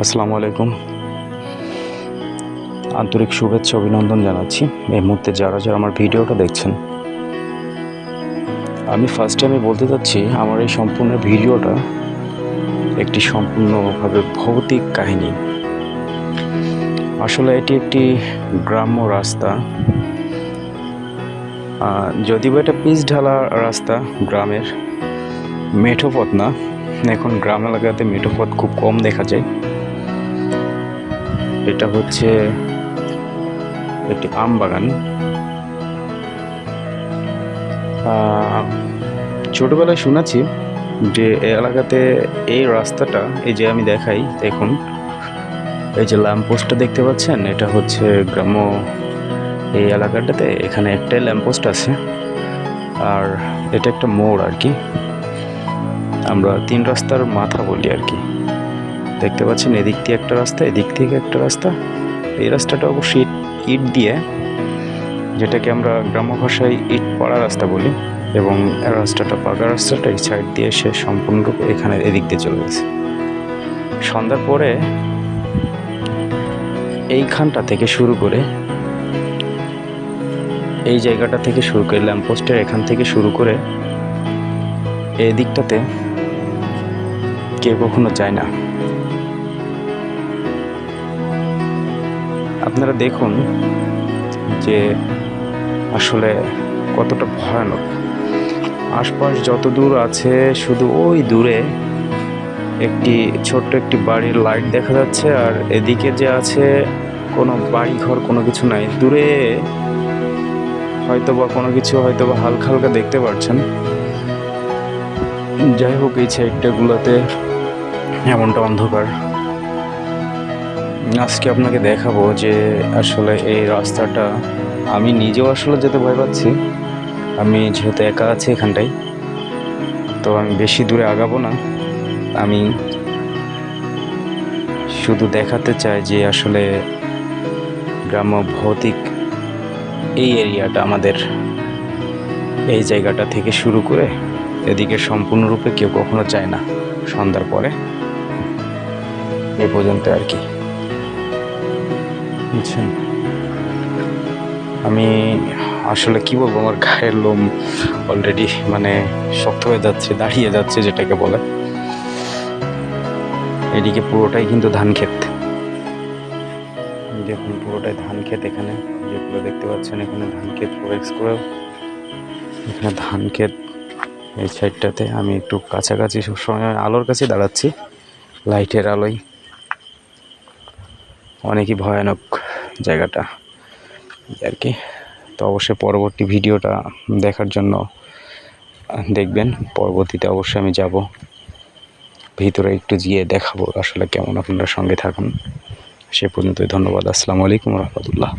আসসালামু আলাইকুম। আন্তরিক শুভেচ্ছা, অভিনন্দন জানাচ্ছি। এই মুহূর্তে যারা যারা আমার ভিডিওটা দেখছেন, আমি ফার্স্ট টাইমে বলতে চাচ্ছি, আমার এই সম্পূর্ণ ভিডিওটা একটি সম্পূর্ণভাবে ভৌতিক কাহিনী। আসলে এটি একটি গ্রাম্য রাস্তা। যদিও এটা পিচ ঢালা রাস্তা, গ্রামের মেঠো পথ না। এখন গ্রাম এলাকাতে মেঠো পথ খুব কম দেখা যায়। এটা হচ্ছে একটি আম বাগান। ছোটবেলায় শুনেছি যে এলাকাতে এই রাস্তাটা, এই যে আমি দেখাই দেখুন, এই যে ল্যাম্পপোস্টটা দেখতে পাচ্ছেন, এটা হচ্ছে গ্রাম্য এই এলাকাটাতে, এখানে একটাই ল্যাম্পপোস্ট আছে। আর এটা একটা মোড় আর কি। আমরা তিন রাস্তার মাথা বলি আর কি। দেখতে পাচ্ছেন, এদিক দিয়ে একটা রাস্তা, এদিক থেকে একটা রাস্তা। এই রাস্তাটা অবশ্যই ইট দিয়ে, যেটাকে আমরা গ্রাম্য ভাষায় ইট পাড়া রাস্তা বলি, এবং রাস্তাটা পাকা রাস্তাটা এই সাইড দিয়ে সে সম্পূর্ণরূপে এখানে এদিক দিয়ে চলে গেছে। সন্ধ্যার পরে এইখানটা থেকে শুরু করে, এই জায়গাটা থেকে শুরু করে, ল্যাম্পপোস্টের এখান থেকে শুরু করে, এই দিকটাতে কেউ কখনো যায় না। আপনারা দেখুন যে আসলে কতটা ভয়ানক। আশপাশ যত দূর আছে, শুধু ওই দূরে একটি ছোট্ট একটি বাড়ির লাইট দেখা যাচ্ছে, আর এদিকে যে আছে কোনো বাড়ি ঘর কোনো কিছু নাই। দূরে হয়তো বা কোনো কিছু হয়তো বা হালকা হালকা দেখতে পাচ্ছেন যাই হোক, এই সাইডটাগুলোতে এমনটা অন্ধকার। আজকে আপনাকে দেখাবো যে আসলে এই রাস্তাটা আমি নিজেও আসলে যেতে ভয় পাচ্ছি। আমি যেহেতু একা আছি এখানটায়, তো আমি বেশি দূরে আগাবো না। আমি শুধু দেখাতে চাই যে আসলে গ্রাম্য ভৌতিক এই এরিয়াটা আমাদের এই জায়গাটা থেকে শুরু করে এদিকে সম্পূর্ণরূপে কেউ কখনো চায় না। সন্ধ্যার পরে এ পর্যন্ত আর কি। বুঝছেন? আমি আসলে কি বলব আমার গায়ের লোম অলরেডি মানে শক্ত হয়ে যাচ্ছে দাঁড়িয়ে যাচ্ছে যেটাকে বলে। এদিকে পুরোটাই কিন্তু ধান ক্ষেত। দেখুন পুরোটাই ধান ক্ষেত এখানে। যেগুলো দেখতে পাচ্ছেন এখানে ধান ক্ষেত ফরেক্স করে এখানে ধান ক্ষেত এই সাইডটাতে আমি একটু কাছাকাছি সবসময় আলোর কাছে দাঁড়াচ্ছি লাইটের আলোয়। অনেকই ভয়ানক জায়গাটা। আর কি। তো অবশ্যই পরবর্তী ভিডিওটা দেখার জন্য দেখবেন। পরবর্তীতে অবশ্যই আমি যাব। ভিতরে একটু গিয়ে দেখাবো আসলে কেমন আপনারা সঙ্গে থাকুন। সে পর্যন্তই ধন্যবাদ। আসসালামু আলাইকুম রহমতুল্লাহ।